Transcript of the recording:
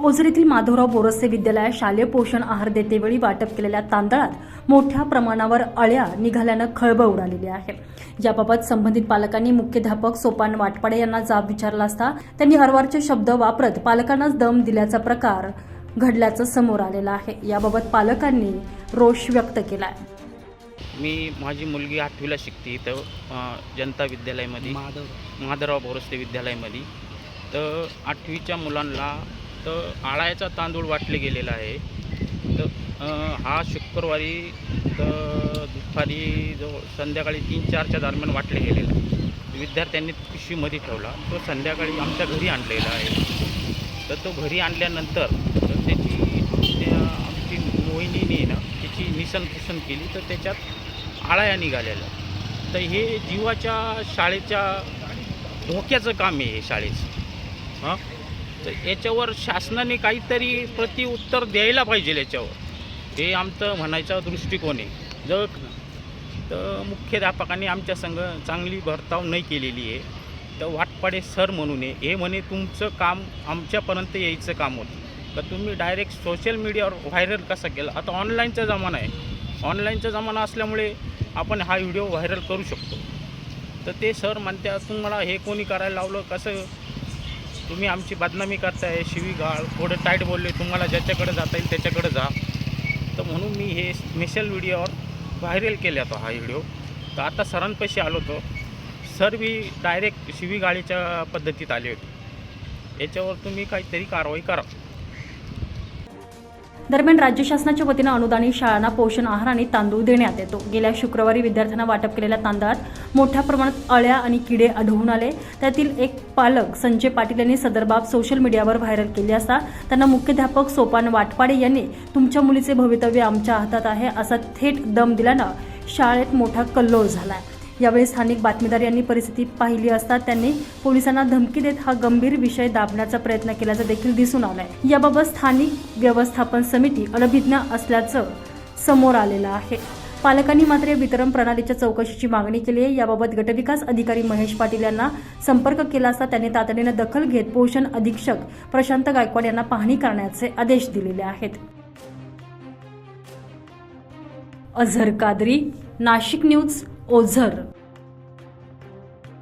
ओझर येथील माधवराव बोरसे विद्यालयात शालेय पोषण आहार देतेवेळी वाटप केलेल्या तांदळात मोठ्या प्रमाणावर अळ्या निघाल्यानं खळबळ उडालेली आहे. याबाबत संबंधित पालकांनी मुख्याध्यापक सोपान वाटपाडे यांना जाब विचारला असता त्यांनी हरवारचे शब्द वापरत पालकांनाच दम दिल्याचा प्रकार घडल्याचं समोर आलेलं आहे. याबाबत पालकांनी रोष व्यक्त केलाय. मी माझी मुलगी आठवीला शिकते इथं जनता विद्यालयामध्ये. माधवराव. बोरस्ते विद्यालयामध्ये. तर आठवीच्या मुलांना तर आळायचा तांदूळ वाटले गेलेला आहे. तर हा शुक्रवारी तर दुपारी जो संध्याकाळी तीन चारच्या दरम्यान वाटले गेलेला आहे. विद्यार्थ्यांनी पिशवीमध्ये ठेवला. तो संध्याकाळी आमच्या घरी आणलेला आहे. तर तो घरी आणल्यानंतर तर त्याची त्या आमची मोहिनीने ना त्याची निसनपुसन केली. तर त्याच्यात आळाया निघालेल्या. तर हे जीवाच्या शाळेच्या धोक्याचं काम आहे हे शाळेचं. हां? तर याच्यावर शासनाने काहीतरी प्रतिउत्तर द्यायला पाहिजे याच्यावर. हे आमचं म्हणायचा दृष्टिकोन आहे. जर तर मुख्याध्यापकांनी आमच्या संघ चांगली भरताव नाही केलेली आहे. तर वाटपाडे सर म्हणून आहे. हे म्हणे तुमचं काम आमच्यापर्यंत यायचं काम होतं. तर तुम्ही डायरेक्ट सोशल मीडियावर व्हायरल कसा केला? आता ऑनलाईनचा जमाना आहे. ऑनलाईनचा जमाना असल्यामुळे आपण हा व्हिडिओ व्हायरल करू शकतो. तर ते सर म्हणतात तुम्हाला हे कोणी करायला लावलं? कसं तुम्ही आमची बदनामी करताय शिवीगाळ थोडं टाईट बोलले तुम्हाला ज्याच्याकडे जाता येईल त्याच्याकडे जा. तर म्हणून मी हे स्पेशल व्हिडिओवर व्हायरल केला होता हा व्हिडिओ तर आता सरांपाशी आलो होतो. सर मी डायरेक्ट शिवीगाळीच्या पद्धतीत आले होते. याच्यावर तुम्ही काहीतरी कारवाई करा. दरम्यान राज्य शासनाच्या वतीनं अनुदानित शाळांना पोषण आहार आणि तांदूळ देण्यात येतो. गेल्या शुक्रवारी विद्यार्थ्यांना वाटप केलेल्या तांदळात मोठ्या प्रमाणात अळ्या आणि किडे आढळून आले. त्यातील एक पालक संजय पाटील यांनी सदर बाब सोशल मीडियावर व्हायरल केली असता त्यांना मुख्याध्यापक सोपान वाटपाडे यांनी तुमच्या मुलीचे भवितव्य आमच्या हातात आहे असा थेट दम दिल्यानं शाळेत मोठा कल्लोळ झाला आहे यावेळी स्थानिक बातमीदार यांनी परिस्थिती पाहिली असता त्यांनी पोलिसांना धमकी देत हा गंभीर विषय दाबण्याचा प्रयत्न केल्याचं देखील दिसून आलंय. याबाबत स्थानिक व्यवस्थापन समिती अनभिज्ञ असल्याचं समोर आलेलं आहे. पालकांनी मात्र या वितरण प्रणालीच्या चौकशीची मागणी केली आहे. याबाबत गटविकास अधिकारी महेश पाटील यांना संपर्क केला असता त्यांनी तातडीनं दखल घेत पोषण अधीक्षक प्रशांत गायकवाड यांना पाहणी करण्याचे आदेश दिलेले आहेत. अझर कादरी नाशिक न्यूज ओझर.